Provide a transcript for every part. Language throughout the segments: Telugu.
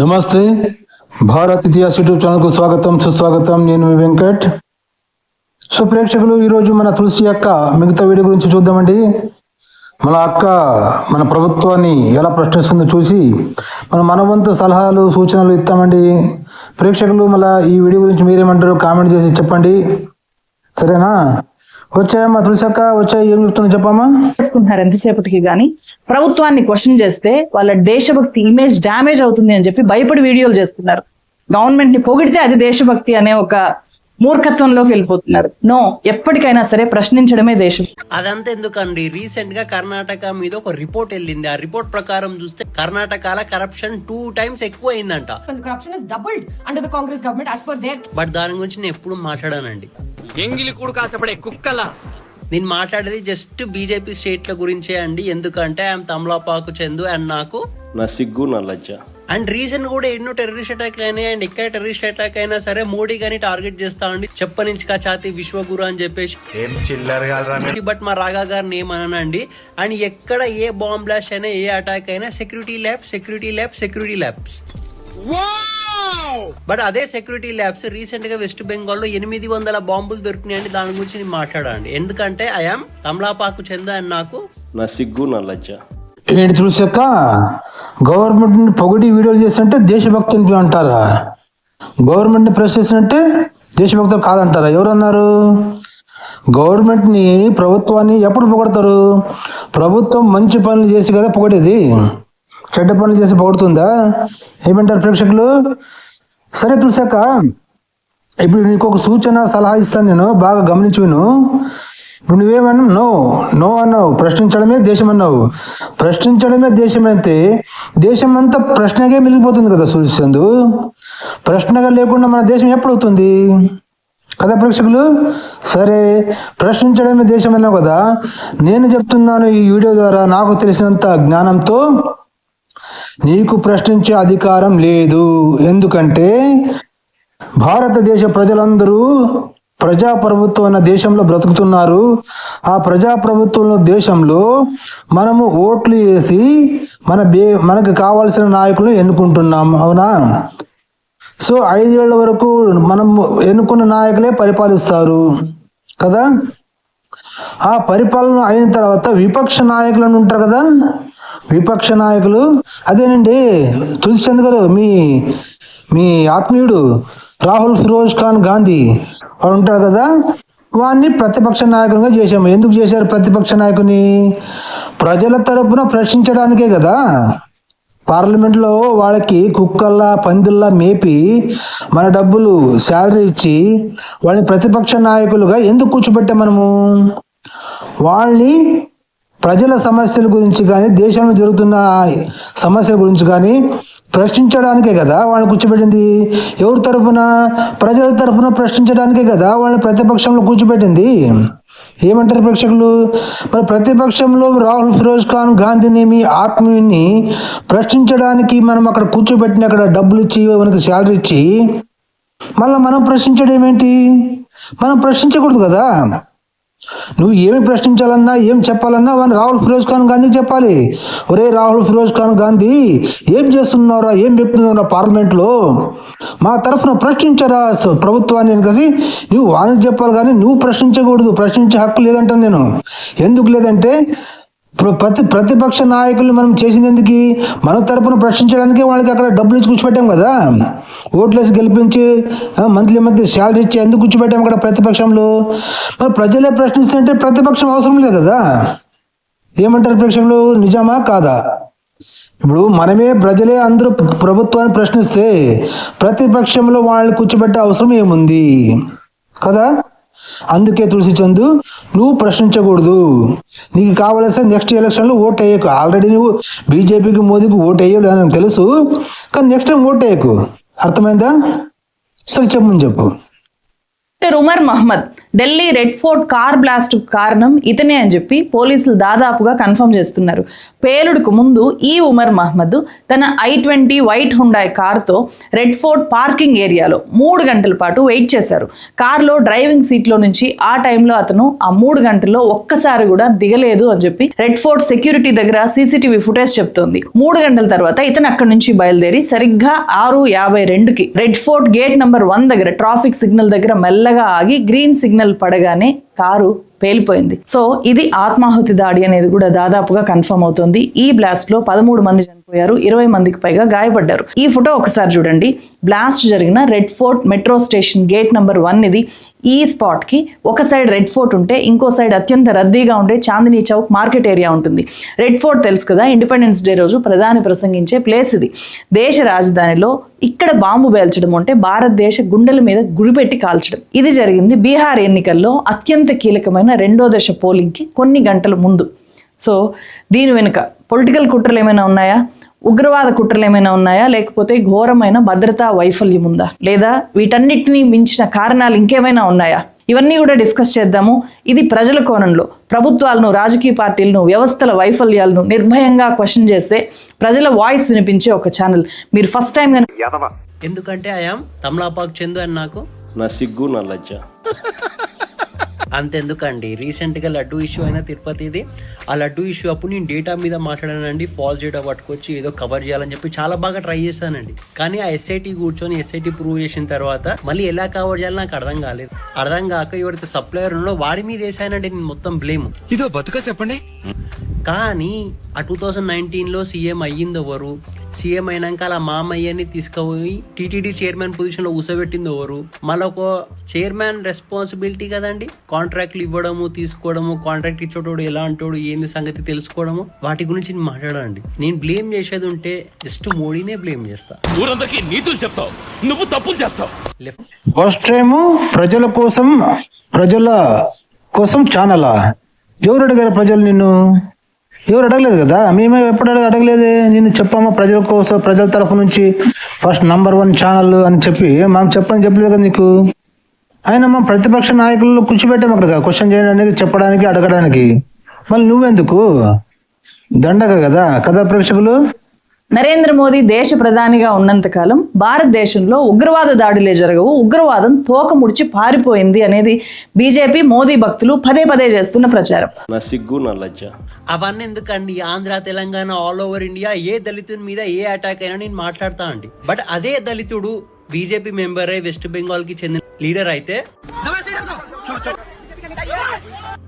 నమస్తే. భారత్ ఇతిహాస్ యూట్యూబ్ ఛానల్కు స్వాగతం సుస్వాగతం. నేను మీ వెంకట్. సో ప్రేక్షకులు ఈరోజు మన తులసి అక్క మిగతా వీడియో గురించి చూద్దామండి. మన అక్క మన ప్రభుత్వాన్ని ఎలా ప్రశ్నిస్తుందో చూసి మన మనవంత సలహాలు సూచనలు ఇస్తామండి. ప్రేక్షకులు మళ్ళీ ఈ వీడియో గురించి మీరేమంటారు కామెంట్ చేసి చెప్పండి. సరేనా? వచ్చాయమ్మా తులసక్క? వచ్చాయి. ఏం చెప్తున్నా చెప్పమ్మా? చేసుకుంటున్నారు ఎంతసేపటికి కానీ ప్రభుత్వాన్ని క్వశ్చన్ చేస్తే వాళ్ళ దేశభక్తి ఇమేజ్ డ్యామేజ్ అవుతుంది అని చెప్పి భయపడి వీడియోలు చేస్తున్నారు. గవర్నమెంట్ని పొగిడితే అది దేశభక్తి అనే ఒక మూర్ఖత్వంలోకి వెళ్ళిపోతున్నారు. నో ఎప్పటికైనా సరే ప్రశ్నించడమే దేశం. అదంతా ఎందుకండి? రీసెంట్గా కర్ణాటక మీద ఒక రిపోర్ట్ వెళ్ళింది. ఆ రిపోర్ట్ ప్రకారం చూస్తే కర్ణాటకలో కరప్షన్ టూ టైమ్స్ ఎక్కువ అయిందంట బట్ దాని గురించి నేను ఎప్పుడు మాట్లాడానండి. ఎంగిలి కూడు కాసపడే కుక్కలా. నేను మాట్లాడేది జస్ట్ బీజేపీ స్టేట్ల గురించే అండి. ఎందుకంటే ఐఎమ్ తమలాపాకు చందు అండ్ నాకు నా సిగ్గు నా లజ్జ. అండ్ రీసెంట్ కూడా ఎన్నో టెర్రరిస్ట్ అటాక్ అయినాయి. అండ్ ఎక్కడ టెర్రరిస్ట్ అటాక్ అయినా సరే మోడీ గాని టార్గెట్ చేస్తా అండి చెప్పనించి ఛాతి విశ్వగురు అని చెప్పేసి. ఏం చిల్లర కాదురా బట్ మా రాగా గారిని ఏమనండి అండ్ ఎక్కడ ఏ బాంబ్ బ్లాస్ట్ అయినా ఏ అటాక్ అయినా security lab security lab security labs but అదే సెక్యూరిటీ ల్యాబ్స్ రీసెంట్గా వెస్ట్ బెంగాల్లో ఎనిమిది వందల బాంబులు దొరికినాయండి. దాని గురించి నేను మాట్లాడండి ఎందుకంటే ఐఎమ్ తమలాపాకు చందు నాకు నా సిగ్గు నా లజ్జ. ఏంటి చూసాక గవర్నమెంట్ని పొగిడి వీడియోలు చేసినట్టే దేశభక్తిని అంటారా? గవర్నమెంట్ని ప్రశ్నిస్తుంటే దేశభక్తులు కాదంటారా? ఎవరన్నారు? గవర్నమెంట్ని ప్రభుత్వాన్ని ఎప్పుడు పొగడతారు? ప్రభుత్వం మంచి పనులు చేసి కదా పొగడేది? చెడ్డ పనులు చేసి పొగుడుతుందా? ఏమంటారు ప్రేక్షకులు? సరే తులసాక ఇప్పుడు నీకు ఒక సూచన సలహా ఇస్తాను నేను బాగా గమనించి విను. ఇప్పుడు నువ్వేమన్నా నో నో అన్నావు. ప్రశ్నించడమే దేశం అన్నావు ప్రశ్నించడమే దేశం అయితే దేశం అంతా ప్రశ్నగా మిగిలిపోతుంది కదా సూచిస్తుంది ప్రశ్నగా లేకుండా మన దేశం ఎప్పుడవుతుంది? కదా ప్రేక్షకులు? సరే ప్రశ్నించడమే దేశం అన్నావు కదా. నేను చెప్తున్నాను ఈ వీడియో ద్వారా నాకు తెలిసినంత జ్ఞానంతో నీకు ప్రశ్నించే అధికారం లేదు. ఎందుకంటే భారతదేశ ప్రజలందరూ ప్రజాప్రభుత్వం అన్న దేశంలో బ్రతుకుతున్నారు. ఆ ప్రజాప్రభుత్వంలో దేశంలో మనము ఓట్లు వేసి మన బే మనకు కావాల్సిన నాయకులను ఎన్నుకుంటున్నాం. అవునా? సో ఐదేళ్ళ వరకు మనం ఎన్నుకున్న నాయకులే పరిపాలిస్తారు. కదా? ఆ పరిపాలన అయిన తర్వాత విపక్ష నాయకులను ఉంటారు కదా? విపక్ష నాయకులు. అదేనండి తులసి చంద్ గారు మీ మీ ఆత్మీయుడు రాహుల్ ఫిరోజ్ ఖాన్ గాంధీ. వాడు ఉంటాడు కదా? వాడిని ప్రతిపక్ష నాయకునిగా చేశాము. ఎందుకు చేశారు ప్రతిపక్ష నాయకుని? ప్రజల తరపున ప్రశ్నించడానికే కదా. పార్లమెంట్లో వాళ్ళకి కుక్కల్లా పందుల్లా మేపి మన డబ్బులు శాలరీ ఇచ్చి వాళ్ళని ప్రతిపక్ష నాయకులుగా ఎందుకు కూర్చోబెట్టాం మనము? వాళ్ళని ప్రజల సమస్యల గురించి కానీ దేశంలో జరుగుతున్న సమస్యల గురించి కానీ ప్రశ్నించడానికే కదా వాళ్ళని కూర్చోబెట్టింది? ఎవరి తరఫున? ప్రజల తరపున ప్రశ్నించడానికే కదా వాళ్ళని ప్రతిపక్షంలో కూర్చోబెట్టింది? ఏమంటారు ప్రేక్షకులు? మరి ప్రతిపక్షంలో రాహుల్ ఫిరోజ్ ఖాన్ గాంధీని మీ ఆత్మీయుని ప్రశ్నించడానికి మనం అక్కడ కూర్చోబెట్టిన అక్కడ డబ్బులు ఇచ్చి మనకి శాలరీ ఇచ్చి మళ్ళీ మనం ప్రశ్నించడం ఏంటి మనం ప్రశ్నించకూడదు కదా? నువ్వు ఏమి ప్రశ్నించాలన్నా ఏం చెప్పాలన్నా వాడిని రాహుల్ ఫిరోజ్ ఖాన్ గాంధీ చెప్పాలి. ఒరే రాహుల్ ఫిరోజ్ ఖాన్ గాంధీ ఏం చేస్తున్నారా ఏం చెప్తున్నారా పార్లమెంట్లో? మా తరఫున ప్రశ్నించారా ప్రభుత్వాన్ని అని కలిసి నువ్వు వాళ్ళకి చెప్పాలి కానీ నువ్వు ప్రశ్నించకూడదు. ప్రశ్నించే హక్కు లేదంటాను నేను. ఎందుకు లేదంటే ప్రతి ప్రతిపక్ష నాయకులు మనం చేసింది ఎందుకు? మన తరపున ప్రశ్నించడానికి వాళ్ళకి అక్కడ డబ్బులు ఇచ్చి కూర్చోబెట్టాం కదా. ఓట్లేసి గెలిపించి మంత్లీ మంత్లీ శాలరీ ఇచ్చి ఎందుకు కూర్చోబెట్టాం అక్కడ ప్రతిపక్షంలో? మరి ప్రజలే ప్రశ్నిస్తుంటే ప్రతిపక్షం అవసరం లేదు కదా. ఏమంటారు ప్రేక్షకులు? నిజమా కాదా? ఇప్పుడు మనమే ప్రజలే అందరూ ప్రభుత్వాన్ని ప్రశ్నిస్తే ప్రతిపక్షంలో వాళ్ళని కూర్చోబెట్టే అవసరం ఏముంది? కదా? అందుకే తులసి చందు నువ్వు ప్రశ్నించకూడదు. నీకు కావలసిన నెక్స్ట్ ఎలక్షన్లో ఓట్ వేయకు. ఆల్రెడీ నువ్వు బీజేపీకి మోదీకి ఓట్ వేయలేదు అని తెలుసు. కానీ నెక్స్ట్ టైం ఓట్ వేయకు. అర్థమైందా? సరే చెప్పమని చెప్పు. Doctor Umar Mohammad. Delhi Red Fort car blast కారణం ఇతనే అని చెప్పి పోలీసులు దాదాపుగా కన్ఫర్మ్ చేస్తున్నారు. పేలుడుకు ముందు ఈ ఉమర్ మహ్మద్ తన ఐ ట్వంటీ వైట్ హుండాయ్ కార్తో రెడ్ ఫోర్ట్ పార్కింగ్ ఏరియాలో మూడు గంటల పాటు వెయిట్ చేశారు. కార్లో డ్రైవింగ్ సీట్లో నుంచి ఆ టైంలో అతను ఆ మూడు గంటల్లో ఒక్కసారి కూడా దిగలేదు అని చెప్పి రెడ్ ఫోర్ట్ సెక్యూరిటీ దగ్గర సీసీటీవీ ఫుటేజ్ చెప్తోంది. మూడు గంటల తర్వాత ఇతను అక్కడి నుంచి బయలుదేరి సరిగ్గా ఆరు యాభై రెండుకి Red Fort gate number one దగ్గర ట్రాఫిక్ సిగ్నల్ దగ్గర మెల్లగా ఆగి గ్రీన్ సిగ్నల్ పడగానే కారు పేలిపోయింది. సో ఇది ఆత్మాహుతి దాడి అనేది కూడా దాదాపుగా కన్ఫర్మ్ అవుతుంది. ఈ బ్లాస్ట్లో పదమూడు మంది చనిపోయారు ఇరవై మందికి పైగా గాయపడ్డారు. ఈ ఫోటో ఒకసారి చూడండి. బ్లాస్ట్ జరిగిన Red Fort metro station gate number one ఇది. ఈ స్పాట్కి ఒక సైడ్ రెడ్ ఫోర్ట్ ఉంటే ఇంకో సైడ్ అత్యంత రద్దీగా ఉండే చాందినీ చౌక్ మార్కెట్ ఏరియా ఉంటుంది. రెడ్ ఫోర్ట్ తెలుసు కదా ఇండిపెండెన్స్ డే రోజు ప్రధాని ప్రసంగించే ప్లేస్ ఇది. దేశ రాజధానిలో ఇక్కడ బాంబు పేల్చడం అంటే భారతదేశ గుండెల మీద గుడిపెట్టి కాల్చడం. ఇది జరిగింది బీహార్ ఎన్నికల్లో అత్యంత కీలకమైన రెండో దశ పోలింగ్కి కొన్ని గంటల ముందు. సో దీని వెనుక పొలిటికల్ కుట్రలు ఏమైనా ఉన్నాయా? ఉగ్రవాద కుట్రలు ఏమైనా ఉన్నాయా? లేకపోతే ఘోరమైన భద్రతా వైఫల్యం ఉందా? లేదా వీటన్నిటిని మించిన కారణాలు ఇంకేమైనా ఉన్నాయా? ఇవన్నీ కూడా డిస్కస్ చేద్దాము. ఇది ప్రజల కోణంలో ప్రభుత్వాలను రాజకీయ పార్టీలను వ్యవస్థల వైఫల్యాలను నిర్భయంగా క్వశ్చన్ చేస్తే ప్రజల వాయిస్ వినిపించే ఒక ఛానల్. మీరు ఫస్ట్ టైం ఎందుకంటే ఐఎమ్ తమలాపాకు చందు అని నాకు నా సిగ్గు నా లజ్జ. అంతెందుకండి. రీసెంట్గా లడ్డు ఇష్యూ అయిన తిరుపతిది. ఆ లడ్డు ఇష్యూ అప్పుడు నేను డేటా మీద మాట్లాడానండి. ఫాల్స్ డేటా పట్టుకొచ్చి ఏదో కవర్ చేయాలని చెప్పి చాలా బాగా ట్రై చేశానండి. కానీ ఆ ఎస్ఐటి కూర్చొని ఎస్ఐటి ప్రూవ్ చేసిన తర్వాత మళ్ళీ ఎలా కవర్ చేయాలో నాకు అర్థం కాలేదు. అర్థం కాక ఎవరైతే సప్లయర్ ఉన్నో వాడి మీద వేసానండి నేను మొత్తం బ్లేమ్. ఇదో బతుక చెప్పండి. కానీ ఆ టూ థౌజండ్ నైన్టీన్లో సీఎం అయ్యింది ఎవరు? సీఎం అయినాక అలా మామయ్యని తీసుకుపోయి టీటీడీ చైర్మన్ పొజిషన్లో కూసబెట్టింది ఎవరు? మళ్ళీ ఒక చైర్మన్ రెస్పాన్సిబిలిటీ కదండి? కాంట్రాక్ట్లు ఇవ్వడము తీసుకోవడము కాంట్రాక్ట్ ఇచ్చేటోడు ఎలా అంటాడు ఏంది సంగతి తెలుసుకోవడము? వాటి గురించి నేను మాట్లాడండి నేను బ్లేమ్ చేసేది ఉంటే జస్ట్ మోడీనే బ్లేమ్ చేస్తా. ఊరందరికీ నీతులు చెప్తావు. నువ్వు తప్పులు చేస్తావు. ఫస్ట్ టైం ప్రజల కోసం ప్రజల కోసం ఛానలా? ఎవరు అడిగారు ప్రజలు నిన్ను? ఎవరు అడగలేదు కదా? మేమే ఎప్పుడు అడగ అడగలేదే. నేను చెప్పామా ప్రజల కోసం ప్రజల తరఫు నుంచి ఫస్ట్ నంబర్ వన్ ఛానల్ అని చెప్పి. మనం చెప్పని చెప్పలేదు కదా నీకు? ఆయన మా ప్రతిపక్ష నాయకులు కూర్చోబెట్టాం అక్కడ. క్వశ్చన్ చేయడానికి చెప్పడానికి అడగడానికి. మళ్ళీ నువ్వెందుకు? దండగ కదా కథా ప్రేక్షకులు? నరేంద్ర మోదీ దేశ ప్రధానిగా ఉన్నంతకాలం భారతదేశంలో ఉగ్రవాద దాడులే జరగవు ఉగ్రవాదం తోక ముడిచి పారిపోయింది అనేది బీజేపీ మోదీ భక్తులు పదే పదే చేస్తున్న ప్రచారం. నా సిగ్గు నా లజ్జ. అవన్నీ ఎందుకండి? Andhra Telangana all over India ఏ దళితుని మీద ఏ అటాక్ అయినా నేను మాట్లాడతా అండి. బట్ అదే దళితుడు బీజేపీ మెంబర్ అయి వెస్ట్ బెంగాల్కి చెందిన లీడర్ అయితే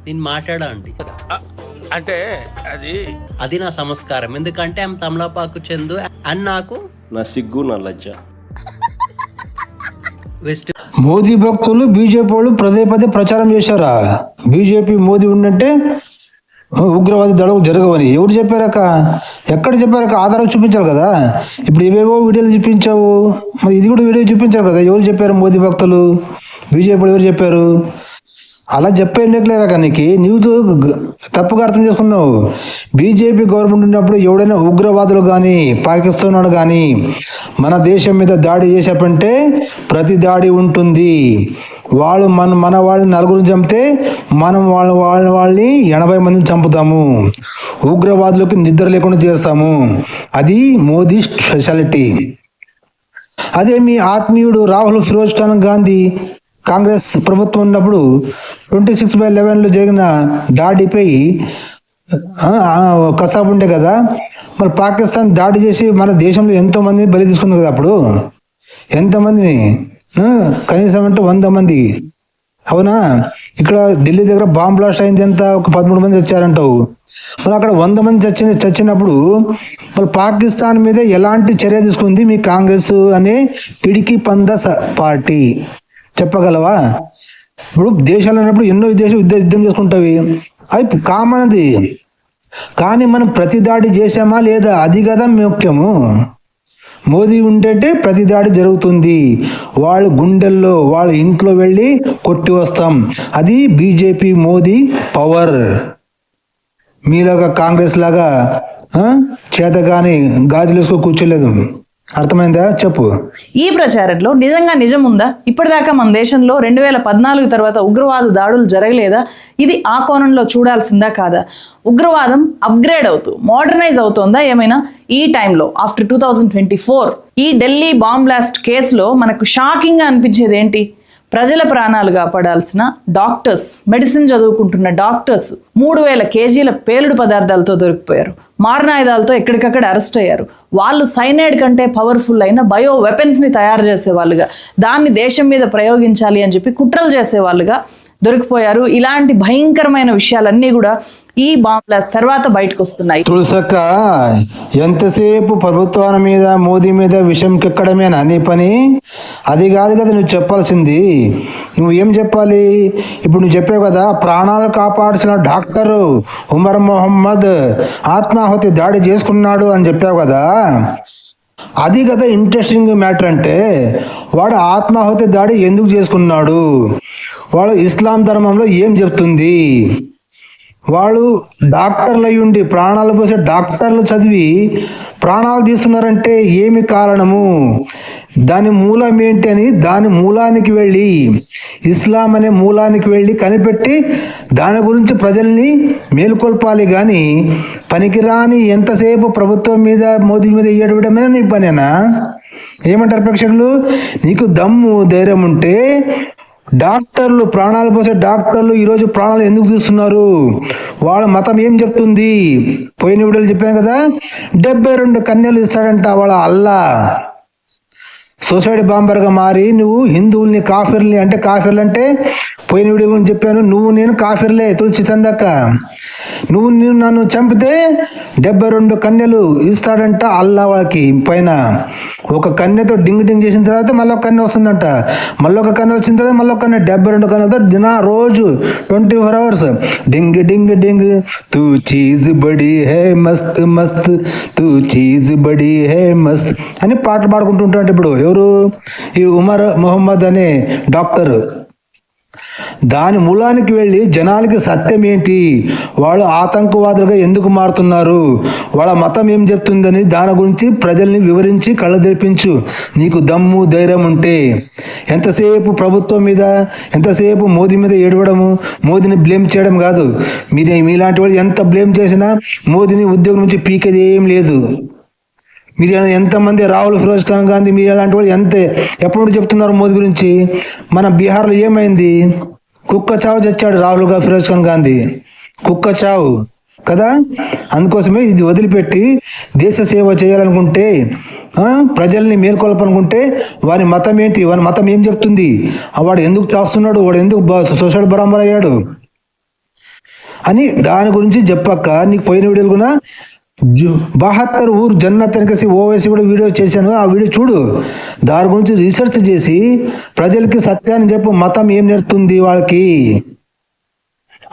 నేను మాట్లాడా అండి? అంటే అది అది నా సంస్కారం. ఎందుకంటే ఆమె తమలపాకు చందు అని నాకు నా సిగ్గు నా లజ్జ. వెస్ట్ మోదీ భక్తులు బీజేపీ వాళ్ళు పదే పదే ప్రచారం చేశారా? బీజేపీ మోదీ ఉండంటే ఉగ్రవాద దడవలు జరగవని. ఎవరు చెప్పారక ఎక్కడ చెప్పారక ఆధారం చూపించాలి కదా. ఇప్పుడు ఏవేవో వీడియోలు చూపించావు. మరి ఇది కూడా వీడియో చూపించారు కదా. ఎవరు చెప్పారు మోదీ భక్తులు? బీజేపీ వాళ్ళు ఎవరు చెప్పారు? అలా చెప్పేందుకులేరా కానీ నీవు తప్పుగా అర్థం చేసుకున్నావు. బీజేపీ గవర్నమెంట్ ఉన్నప్పుడు ఎవడైనా ఉగ్రవాదులు కానీ పాకిస్తాన్ వాడు కానీ మన దేశం మీద దాడి చేసామంటే ప్రతి దాడి ఉంటుంది. వాళ్ళు మన మన వాళ్ళని నలుగురిని చంపితే మనం వాళ్ళ వాళ్ళ వాళ్ళని ఎనభై మందిని చంపుతాము. ఉగ్రవాదులకు నిద్ర లేకుండా చేస్తాము. అది మోదీ స్పెషాలిటీ. అదే మీ ఆత్మీయుడు రాహుల్ ఫిరోజ్ ఖాన్ గాంధీ కాంగ్రెస్ ప్రభుత్వం ఉన్నప్పుడు ట్వంటీ సిక్స్ బై లెవెన్లో జరిగిన దాడిపై ఆ, ఆ, కసాబ్ ఉండే కదా మరి పాకిస్తాన్ దాడి చేసి మన దేశంలో ఎంతో మందిని బలి తీసుకుంది కదా అప్పుడు? ఎంతమందిని? కనీసం అంటే వంద మంది. అవునా? ఇక్కడ ఢిల్లీ దగ్గర బాంబ్ బ్లాస్ట్ అయింది ఎంత ఒక పదమూడు మంది చచ్చారంటావు. మరి అక్కడ వంద మంది చచ్చిన చచ్చినప్పుడు మరి పాకిస్తాన్ మీద ఎలాంటి చర్య తీసుకుంది మీ కాంగ్రెస్ అనే పిడికి పంద స- పార్టీ? చెప్పగలవా? ఇప్పుడు దేశాలు అన్నప్పుడు ఎన్నో దేశాలు యుద్ధ యుద్ధం చేసుకుంటావి. అది కామన్ అది కానీ మనం ప్రతి దాడి చేసామా లేదా అది కదా ముఖ్యము. మోదీ ఉంటే ప్రతి దాడి జరుగుతుంది. వాళ్ళ గుండెల్లో వాళ్ళ ఇంట్లో వెళ్ళి కొట్టి వస్తాం. అది బీజేపీ మోదీ పవర్. మీలాగా కాంగ్రెస్ లాగా చేత కానీ గాజులు వేసుకో కూర్చోలేదు. అర్థమైందా? చెప్పు. ఈ ప్రచారంలో నిజంగా నిజం ఉందా ఇప్పటిదాకా మన దేశంలో రెండు వేల పద్నాలుగు తర్వాత ఉగ్రవాద దాడులు జరగలేదా? ఇది ఆ కోణంలో చూడాల్సిందా కాదా? ఉగ్రవాదం అప్గ్రేడ్ అవుతూ మోడర్నైజ్ అవుతోందా ఏమైనా? ఈ టైంలో after two thousand twenty four ఈ ఢిల్లీ బాంబ్ బ్లాస్ట్ కేసులో మనకు షాకింగ్గా అనిపించేది ఏంటి ప్రజల ప్రాణాలు కాపాడాల్సిన డాక్టర్స్ మెడిసిన్ చదువుకుంటున్న డాక్టర్స్ మూడు వేల కేజీల పేలుడు పదార్థాలతో దొరికిపోయారు. మారణాయుధాలతో ఎక్కడికక్కడ అరెస్ట్ అయ్యారు. వాళ్ళు సైనైడ్ కంటే పవర్ఫుల్ అయిన బయో వెపన్స్ని తయారు చేసేవాళ్ళుగా దాన్ని దేశం మీద ప్రయోగించాలి అని చెప్పి కుట్రలు చేసేవాళ్ళుగా దొరికిపోయారు. ఇలాంటి భయంకరమైన విషయాలన్నీ కూడా ఈ బాంబ్ బ్లాస్ట్ తర్వాత బయటకు వస్తున్నాయి తులసక్క ఎంతసేపు ప్రభుత్వాల మీద మోదీ మీద విషయం కెక్కడమేనా నీ పని? అది కాదు కదా నువ్వు చెప్పాల్సింది. నువ్వు ఏం చెప్పాలి? ఇప్పుడు నువ్వు చెప్పావు కదా ప్రాణాలు కాపాడాల్సిన డాక్టరు ఉమర్ మొహమ్మద్ ఆత్మాహుతి దాడి చేసుకున్నాడు అని చెప్పావు కదా. అది కదా ఇంట్రెస్టింగ్ మ్యాటర్ అంటే వాడు ఆత్మాహుతి దాడి ఎందుకు చేసుకున్నాడు? వాళ్ళు ఇస్లాం ధర్మంలో ఏం చెప్తుంది? వాళ్ళు డాక్టర్లు ఉండి ప్రాణాలు పోసే డాక్టర్లు చదివి ప్రాణాలు తీస్తున్నారంటే ఏమి కారణము? దాని మూలం ఏంటి అని దాని మూలానికి వెళ్ళి ఇస్లాం అనే మూలానికి వెళ్ళి కనిపెట్టి దాని గురించి ప్రజల్ని మేలుకొల్పాలి కానీ పనికిరాని ఎంతసేపు ప్రభుత్వం మీద మోదీ మీద ఇయ్యడమే నీ పనేనా? ఏమంటారు ప్రేక్షకులు? నీకు దమ్ము ధైర్యం ఉంటే డాక్టర్లు ప్రాణాలు పోసే డాక్టర్లు ఈరోజు ప్రాణాలు ఎందుకు తీస్తున్నారు? వాళ్ళ మతం ఏం చెప్తుంది? పోయిన వీడియోలు చెప్పాను కదా డెబ్బై రెండు కన్యలు ఇస్తాడంట వాళ్ళ అల్లా. సొసైటీ బాంబర్గా మారి నువ్వు హిందువుల్ని కాఫీర్ని అంటే కాఫీర్లు అంటే పోయిన వీడియో గురించి చెప్పాను. నువ్వు నేను కాఫీర్లే తులసి చందక్క. నువ్వు నేను నన్ను చంపితే డెబ్బై రెండు కన్యలు ఇస్తాడంట అల్లా వాళ్ళకి పైన. ఒక కన్యతో డింగ్ డింగ్ చేసిన తర్వాత మళ్ళీ ఒక కన్య వస్తుందంట. మళ్ళీ ఒక కన్య వచ్చిన తర్వాత మళ్ళీ ఒక కన్య. డెబ్బై రెండు కన్యలతో దిన రోజు ట్వంటీ ఫోర్ అవర్స్. డింగ్ డింగ్ డింగ్ తూ చీజ్ బడి హే మస్త్ మస్త్ తూ చీజ్ బడి హే మస్త్ అని పాటలు పాడుకుంటుంటాడు ఇప్పుడు. ఎవరు? ఈ ఉమర్ మొహమ్మద్ అనే డాక్టర్. దాని మూలానికి వెళ్ళి జనాలకి సత్యం ఏంటి? వాళ్ళు ఆతంకవాదులుగా ఎందుకు మారుతున్నారు? వాళ్ళ మతం ఏం చెప్తుందని దాని గురించి ప్రజల్ని వివరించి కళ్ళదెరిపించు నీకు దమ్ము ధైర్యం ఉంటే. ఎంతసేపు ప్రభుత్వం మీద ఎంతసేపు మోదీ మీద ఏడవడము? మోదీని బ్లేమ్ చేయడం కాదు. మీరు మీలాంటి వాళ్ళు ఎంత బ్లేమ్ చేసినా మోదీని ఉద్యోగం నుంచి పీకేది ఏం లేదు. మీరు ఎంతమంది రాహుల్ ఫిరోజ్ ఖాన్ గాంధీ మీరు అలాంటి వాళ్ళు ఎంత ఎప్పటి నుండి చెప్తున్నారు మోదీ గురించి? మన బీహార్లో ఏమైంది? కుక్క చావు చచ్చాడు రాహుల్గా ఫిరోజ్ ఖాన్ గాంధీ. కుక్క చావు. కదా? అందుకోసమే ఇది వదిలిపెట్టి దేశ సేవ చేయాలనుకుంటే ప్రజల్ని మేల్కొల్పనుకుంటే వారి మతం ఏంటి? వారి మతం ఏం చెప్తుంది? వాడు ఎందుకు చేస్తున్నాడు? వాడు ఎందుకు బ- బరాబర్ అయ్యాడు? అని దాని గురించి చెప్పక్క. నీకు పోయిన వీడియోలు కూడా బహత్తర్ ఊరు జన్నత్ అనేసి ఓవైసీ కూడా వీడియో చేశాను. ఆ వీడియో చూడు. దాని గురించి రీసెర్చ్ చేసి ప్రజలకి సత్యాన్ని చెప్పు. మతం ఏం నేర్పుతుంది వాళ్ళకి?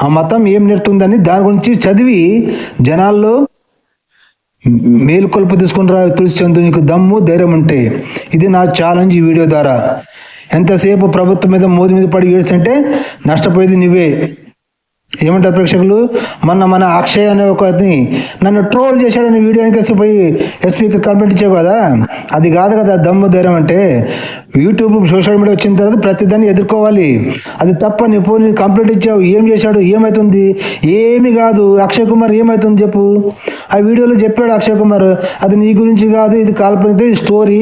ఆ మతం ఏం నేర్పుతుందని దాని గురించి చదివి జనాల్లో మేలుకొల్పు తీసుకుని రా తులసి చందు నీకు దమ్ము ధైర్యం ఉంటే. ఇది నా ఛాలెంజ్ ఈ వీడియో ద్వారా. ఎంతసేపు ప్రభుత్వం మీద మోదీ మీద పడి ఏడుస్తుంటే నష్టపోయేది నువ్వే. ఏమంటారు ప్రేక్షకులు? మొన్న మన అక్షయ్ అనే ఒక అతని నన్ను ట్రోల్ చేశాడని వీడియో వెనకేసి పోయి ఎస్పీకి కంప్లైంట్ ఇచ్చావు కదా? అది కాదు కదా దమ్ము ధైర్యం అంటే. యూట్యూబ్ సోషల్ మీడియా వచ్చిన తర్వాత ప్రతిదాన్ని ఎదుర్కోవాలి. అది తప్ప నీ పోనీ కంప్లైంట్ ఇచ్చావు. ఏం చేశాడు? ఏమవుతుంది ఏమి కాదు. అక్షయ్ కుమార్ ఏమవుతుంది చెప్పు. ఆ వీడియోలో చెప్పాడు అక్షయ్ కుమార్ అది నీ గురించి కాదు ఇది కాల్పనిక ఈ స్టోరీ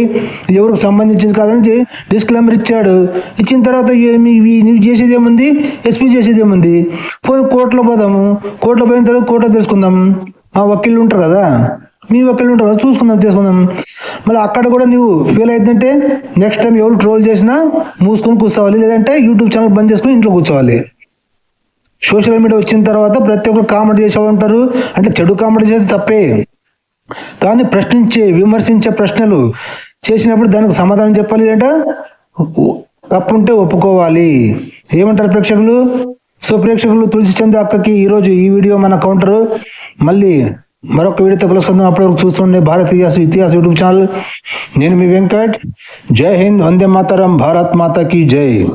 ఇది ఎవరికి సంబంధించింది కాదని డిస్క్లైమర్ ఇచ్చాడు. ఇచ్చిన తర్వాత ఏమి నువ్వు చేసేది ఏముంది? ఎస్పీ చేసేది ఏముంది? పోయి కోర్టులో పోదాము. కోర్టులో పోయిన తర్వాత కోర్టులో తెలుసుకుందాం. ఆ వకీళ్ళు ఉంటారు కదా? మీ వకీళ్ళు ఉంటారు కదా? చూసుకుందాం తీసుకుందాం మళ్ళీ అక్కడ కూడా నువ్వు ఫెయిల్ అవుతుందంటే నెక్స్ట్ టైం ఎవరు ట్రోల్ చేసినా మూసుకొని కూర్చోవాలి. లేదంటే యూట్యూబ్ ఛానల్ బంద్ చేసుకొని ఇంట్లో కూర్చోవాలి. సోషల్ మీడియా వచ్చిన తర్వాత ప్రతి ఒక్కరు కామెంట్ చేసే ఉంటారు. అంటే చెడు కామెంట్ చేస్తే తప్పే. కానీ ప్రశ్నించే విమర్శించే ప్రశ్నలు చేసినప్పుడు దానికి సమాధానం చెప్పాలి అంటే తప్పుంటే ఒప్పుకోవాలి. ఏమంటారు ప్రేక్షకులు? సో ప్రేక్షకులు తులసి చందు అక్కకి ఈరోజు ఈ వీడియో మన కౌంటర్. మళ్ళీ మరొక వీడియోతో కలుసుకుందాం. అప్పటి వరకు చూస్తుండే భారతీయ ఇతిహాస యూట్యూబ్ ఛానల్. నేను మీ వెంకట్. జై హింద్ వందే మాతరం భారత్ మాత కీ జై.